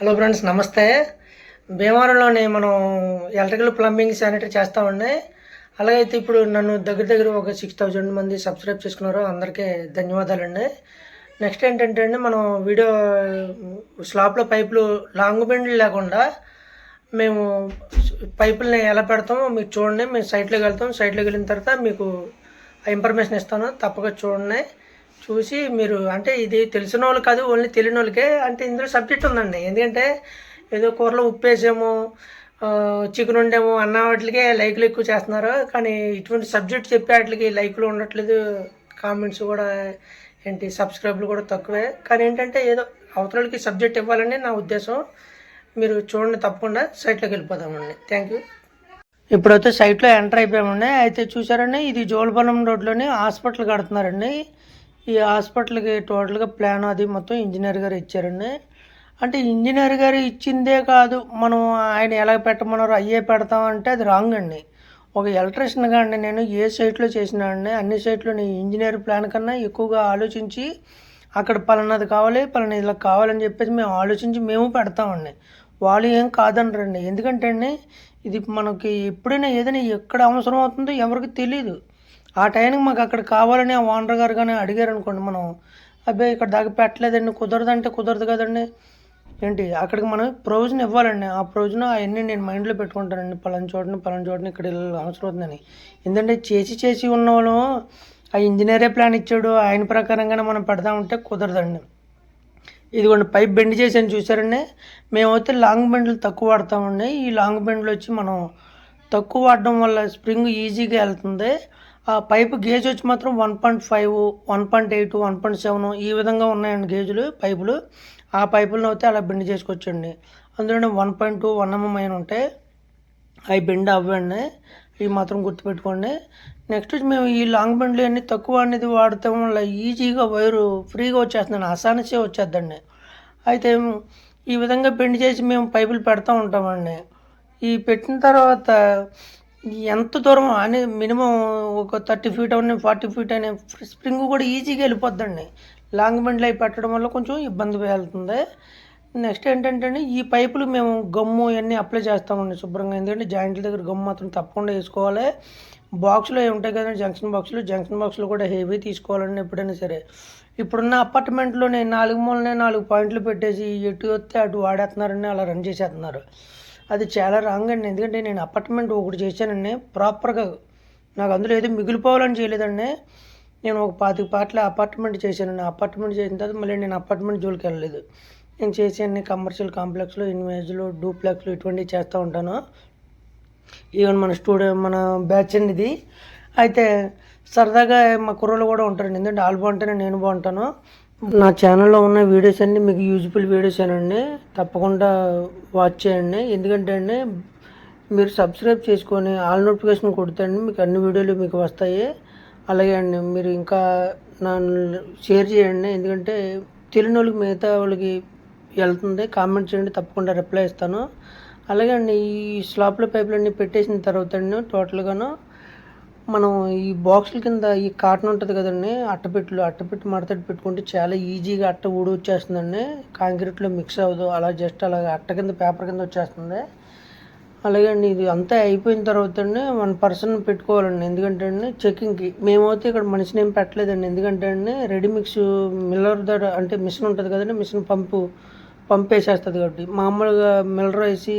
Hello friends నమస్తే. భీమవరంలోనే మనం electrical plumbing sanitary చేస్తామండి అయితే ఇప్పుడు నన్ను దగ్గర దగ్గర ఒక సిక్స్ థౌజండ్ మంది సబ్స్క్రైబ్ చేసుకున్నారు. అందరికీ ధన్యవాదాలండి. నెక్స్ట్ ఏంటంటే అండి మనం వీడియో స్లాబ్లో పైపులు లాంగ్ బెండ్లు లేకుండా మేము పైపుల్ని ఎలా పెడతామో మీకు చూడండి. మేము సైట్లోకి వెళ్తాం. సైట్లోకి వెళ్ళిన తర్వాత మీకు ఆ ఇన్ఫర్మేషన్ ఇస్తాను. తప్పక చూడండి. చూసి మీరు అంటే ఇది తెలిసిన వాళ్ళు కాదు ఓన్లీ తెలియని వాళ్ళకే అంటే ఇందులో సబ్జెక్ట్ ఉందండి. ఎందుకంటే ఏదో కూరలో ఉప్పు వేసాము చికెన్ ఉండేమో అన్న వాటికే లైక్లు ఎక్కువ చేస్తున్నారు. కానీ ఇటువంటి సబ్జెక్ట్ చెప్పే వాటికి లైకులు ఉండట్లేదు. కామెంట్స్ కూడా ఏంటి సబ్స్క్రైబ్లు కూడా తక్కువే. కానీ ఏంటంటే ఏదో అవతలకి సబ్జెక్ట్ ఇవ్వాలని నా ఉద్దేశం. మీరు చూడండి తప్పకుండా సైట్లోకి వెళ్ళిపోదామండి. థ్యాంక్ యూ ఇప్పుడైతే సైట్లో ఎంటర్ అయిపోయామండి. అయితే చూసారండి ఇది జోలపాలెం రోడ్లోని హాస్పిటల్ కడుతున్నారండి. ఈ హాస్పిటల్కి టోటల్గా ప్లాన్ అది మొత్తం ఇంజనీర్ గారు ఇచ్చారండి. అంటే ఇంజనీర్ గారు ఇచ్చిందే కాదు మనం ఆయన ఎలా పెట్టమన్నారో అయ్యే పెడతామంటే అది రాంగ్ అండి. ఒక ఎలక్ట్రీషియన్గా అండి నేను ఏ సైట్లో చేసినా అండి అన్ని సైట్లో నేను ఇంజనీర్ ప్లాన్ కన్నా ఎక్కువగా ఆలోచించి అక్కడ పలానాది కావాలి పలానా ఇలా కావాలని చెప్పేసి మేము ఆలోచించి మేము పెడతామండి. వాళ్ళు ఏం కాదనరండి. ఎందుకంటే అండి ఇది మనకి ఎప్పుడైనా ఏదైనా ఎక్కడ అవసరం అవుతుందో ఎవరికి తెలియదు ఆ టైంకి మాకు అక్కడ కావాలని ఆ ఓనర్ గారు కానీ అడిగారు అనుకోండి మనం అబ్బాయి ఇక్కడ దాకా పెట్టలేదండి కుదరదంటే కుదరదు కదండి. ఏంటి? అక్కడికి మనం ప్రొవిజన్ ఇవ్వాలండి. ఆ ప్రొవిజన్ అవన్నీ నేను మైండ్లో పెట్టుకుంటానండి. పలాన చోటని పలాన చోటని ఇక్కడ అవసరం అవుతుందని. ఎందుకంటే చేసి చేసి ఉన్నవాళ్ళు ఆ ఇంజనీరే ప్లాన్ ఇచ్చాడు. ఆయన ప్రకారంగానే మనం పెడదామంటే కుదరదండి. ఇదిగోండి పైప్ బెండ్ చేసాను చూసారండి మేమైతే లాంగ్ బెండ్లు తక్కువ వాడతామండి. ఈ లాంగ్ బెండ్లు వచ్చి మనం తక్కువ వాడడం వల్ల స్ప్రింగ్ ఈజీగా వెళ్తుంది. ఆ పైపు గేజ్ వచ్చి మాత్రం one point five one point eight one point seven ఈ విధంగా ఉన్నాయండి గేజులు పైపులు. ఆ పైపులను అయితే అలా బెండ్ చేసుకోవచ్చండి అందులోనే one point two one mm అయిన ఉంటాయి. అవి బెండ్ అవ్వండి. ఇవి మాత్రం గుర్తుపెట్టుకోండి. నెక్స్ట్ మేము ఈ లాంగ్ బెండ్లు అన్నీ తక్కువ అనేది వాడటం వల్ల ఈజీగా వైరు ఫ్రీగా వచ్చేస్తుందండి. అసానసే వచ్చేద్దండి. అయితే ఈ విధంగా బెండ్ చేసి మేము పైపులు పెడతా ఉంటామండి. ఈ పెట్టిన తర్వాత ఎంత దూరం? అని మినిమం ఒక థర్టీ ఫీట్ అని ఫార్టీ ఫీట్ అనే స్ప్రింగ్ కూడా ఈజీగా వెళ్ళిపోద్దండి. లాంగ్ బెండ్లు అవి పెట్టడం వల్ల కొంచెం ఇబ్బంది వెళ్తుంది నెక్స్ట్ ఏంటంటే ఈ పైపులు మేము గమ్ము ఇవన్నీ అప్లై చేస్తామండి శుభ్రంగా. ఎందుకంటే జాయింట్ల దగ్గర గమ్ము మాత్రం తప్పకుండా వేసుకోవాలి. బాక్స్లో ఏమి ఉంటాయి కదండి జంక్షన్ బాక్సులు. జంక్షన్ బాక్సులు కూడా హెవీ తీసుకోవాలండి ఎప్పుడైనా సరే. ఇప్పుడున్న అపార్ట్మెంట్లోనే నాలుగు మూలనే నాలుగు పాయింట్లు పెట్టేసి ఎటు వస్తే అటు వాడేస్తున్నారని అలా రన్ చేసేస్తున్నారు. అది చాలా రాంగ్ అండి. ఎందుకంటే నేను అపార్ట్మెంట్ ఒకటి చేశానండి. ప్రాపర్గా నాకు అందులో ఏదో మిగిలిపోవాలని చేయలేదండి. నేను ఒక పాతిక పాటల అపార్ట్మెంట్ చేశానండి. అపార్ట్మెంట్ చేసిన తర్వాత మళ్ళీ నేను అపార్ట్మెంట్ జోలికి వెళ్ళలేదు. నేను చేసే కమర్షియల్ కాంప్లెక్స్లో ఇన్వేజ్లు డూప్లెక్స్లు ఇటువంటివి చేస్తూ ఉంటాను. ఈవెన్ మన స్టూడెంట్ మన బ్యాచ్ అండి ఇది అయితే సరదాగా మా కుర్రోళ్ళు కూడా ఉంటారండి. ఎందుకంటే వాళ్ళు బాగుంటేనే నేను బాగుంటాను. నా ఛానల్లో ఉన్న వీడియోస్ అన్నీ మీకు యూజ్ఫుల్ వీడియోస్ అండి తప్పకుండా వాచ్ చేయండి. ఎందుకంటే అండి మీరు సబ్స్క్రైబ్ చేసుకొని ఆల్ నోటిఫికేషన్ కొడితే మీకు అన్ని వీడియోలు మీకు వస్తాయి. అలాగే అండి మీరు ఇంకా నన్ను షేర్ చేయండి. ఎందుకంటే తెలియని వాళ్ళకి మిగతా వాళ్ళకి వెళ్తుంది. కామెంట్ చేయండి తప్పకుండా రిప్లై ఇస్తాను. అలాగే అండి ఈ స్లాప్ల పైపులన్నీ పెట్టేసిన తర్వాత అండి టోటల్గాను మనం ఈ బాక్సుల కింద ఈ కాటన్ ఉంటుంది కదండి అట్టపెట్టులు అట్టపెట్టి మడతట్టు పెట్టుకుంటే చాలా ఈజీగా అట్ట ఊడి వచ్చేస్తుందండి. కాంక్రీట్లో మిక్స్ అవ్వదు అలా జస్ట్ అలా అట్ట కింద పేపర్ కింద వచ్చేస్తుంది. అలాగే అండి ఇది అంతా అయిపోయిన తర్వాత అండి వన్ పర్సన్ పెట్టుకోవాలండి. ఎందుకంటే అండి చెకింగ్కి మేమైతే ఇక్కడ మనిషిని ఏం పెట్టలేదండి. ఎందుకంటే అండి రెడీ మిక్స్ మిల్లర్ దగ్గర అంటే మిషన్ ఉంటుంది కదండి మిషన్ పంపు పంపేసేస్తుంది కాబట్టి. మామూలుగా మిల్లర్ వేసి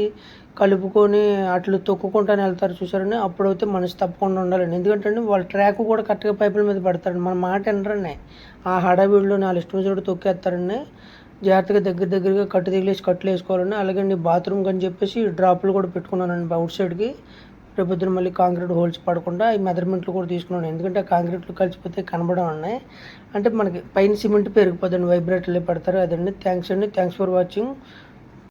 కలుపుకొని అట్లు తొక్కుకుంటానే వెళ్తారు చూసారని అప్పుడైతే మనిషి తప్పకుండా ఉండాలండి. ఎందుకంటే అండి వాళ్ళ ట్రాక్ కూడా కరెక్ట్గా పైపుల మీద పెడతారండి. మన మాట వినరండి. ఆ హడావిడిలో నాలుగు ఇష్టం చోటు తొక్కేస్తారండి. జాగ్రత్తగా దగ్గర దగ్గరగా కట్టు తగిలేసి కట్లు వేసుకోవాలండి. అలాగే నీ బాత్రూమ్కి అని చెప్పేసి డ్రాప్లు కూడా పెట్టుకున్నానండి అవుట్ సైడ్కి రేపొద్దున మళ్ళీ కాంక్రీట్ హోల్స్ పడకుండా ఈ మెజర్మెంట్లు కూడా తీసుకున్నాను. ఎందుకంటే కాంక్రీట్లు కలిసిపోతే కనబడం ఉన్నాయి అంటే మనకి పైన సిమెంట్ పెరిగిపోదండి వైబ్రేటర్లు పెడతారు. అదండి థ్యాంక్స్ అండి. Thanks for watching